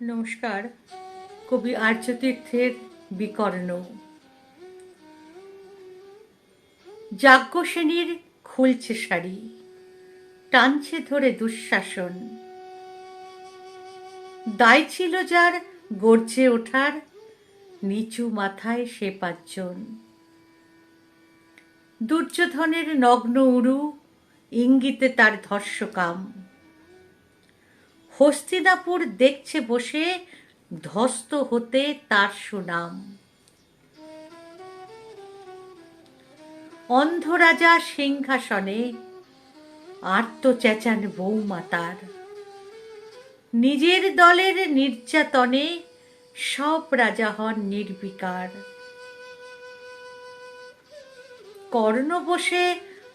নমস্কার। কবি আর্যতীর্থের বিকর্ণ। যাজ্ঞসেনীর খুলছে শাড়ি, টানছে ধরে দুঃশাসন। দায় ছিল যার গর্জে ওঠার, নিচু মাথায় সে পাঁচজন। দুর্যোধনের নগ্ন উরু, ইঙ্গিতে তার ধর্ষকাম। হস্তিনাপুর দেখছে বসে ধ্বস্ত হতে তার সুনাম। অন্ধরাজা সিংহাসনে আর্ত চেঁচান বৌমাতার নিজের দলের নির্যাতনে সব রাজা হন নির্বিকার। কর্ণ বসে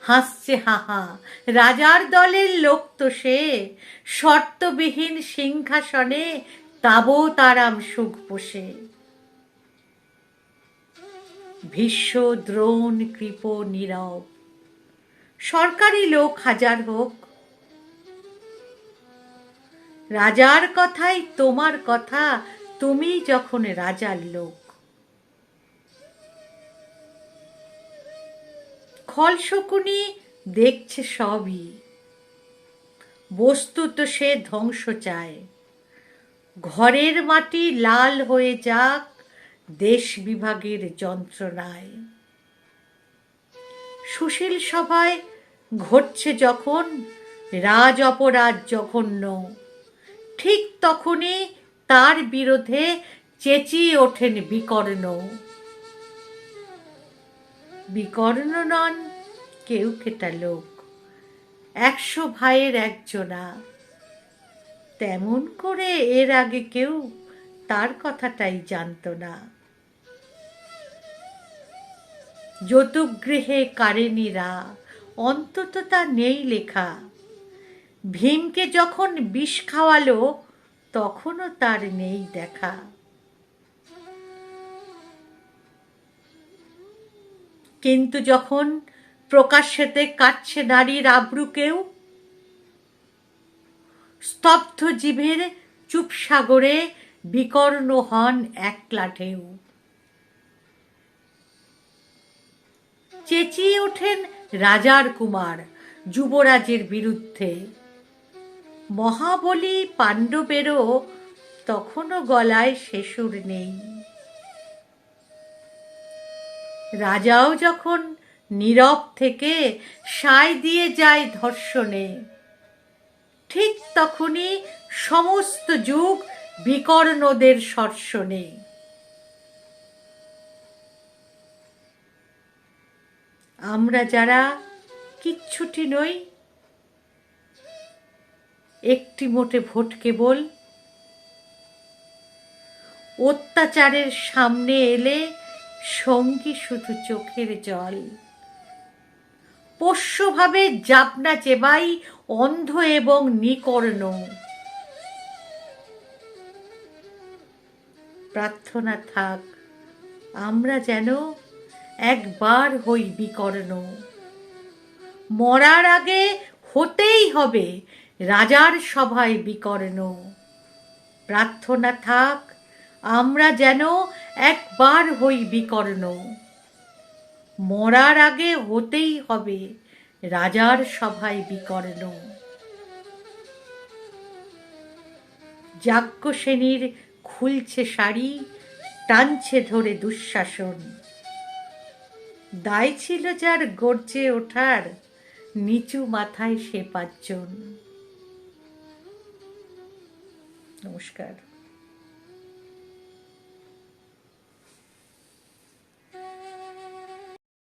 হাসছে হাহা রাজার দলের লোক তো সে। শর্তবিহীন সিংহাসনে তাবো তারাম সুখ বসে ভীষ্ম, দ্রোণ, কৃপ, নীরব। সরকারি লোক হাজার হোক। রাজার কথাই তোমার কথা, তুমি যখন রাজার লোক। খলশকুনি দেখছে সবই। বস্তু তো সে ধ্বংস চায়। ঘরের মাটি লাল হয়ে যাক, দেশ বিভাগের যন্ত্রণায়। সুশীল সভায় ঘটছে যখন, রাজ অপরাধ জঘন্য। ঠিক তখনই তার বিরোধে চেঁচিয়ে ওঠেন বিকর্ণ। বিকর্ণ নন, কেউ কেটা লোক। একশো ভাইয়ের একজনা তেমন করে এর আগে কেউ তার কথাটাই জানত না। যতুগৃহে কারেনিরা অন্তত তা নেই লেখা। ভীমকে যখন বিষ খাওয়ালো, তখনও তার নেই দেখা। কিন্তু যখন প্রকাশ্যেতে কাটছে নারীর আব্রু কেউ স্তব্ধ জীবের চুপ সাগরে বিকর্ণ হন একলা ঢেউ চেঁচিয়ে ওঠেন রাজার কুমার যুবরাজের বিরুদ্ধে। মহাবলী পাণ্ডবেরও তখনও গলায় শেষুর নেই। রাজাও যখন নীরব থেকে সায় দিয়ে যায় ধর্ষণে, ঠিক তখনই সমস্ত যুগ বিকর্ণদের সর্ষণে। আমরা যারা কিচ্ছুটি নই, একটি মোটে ভোট কেবল, অত্যাচারের সামনে এলে সঙ্গী শুধু চোখের জল। পোষ্যভাবে জাপনা চেবাই অন্ধ এবং নিকর্ণ। প্রার্থনা থাক, আমরা যেন একবার হই বিকর্ণ। মরার আগে হতেই হবে রাজার সভায় বিকর্ণ। প্রার্থনা থাক আমরা যেন একবার হই বিকর্ণ। মরার আগে হতেই হবে রাজার সভায় বিকর্ণ। যাজ্ঞসেনীর খুলছে শাড়ি, টানছে ধরে দুঃশাসন। দায় ছিল যার গর্জে ওঠার, নিচু মাথায় সে পাঁচজন। নমস্কার।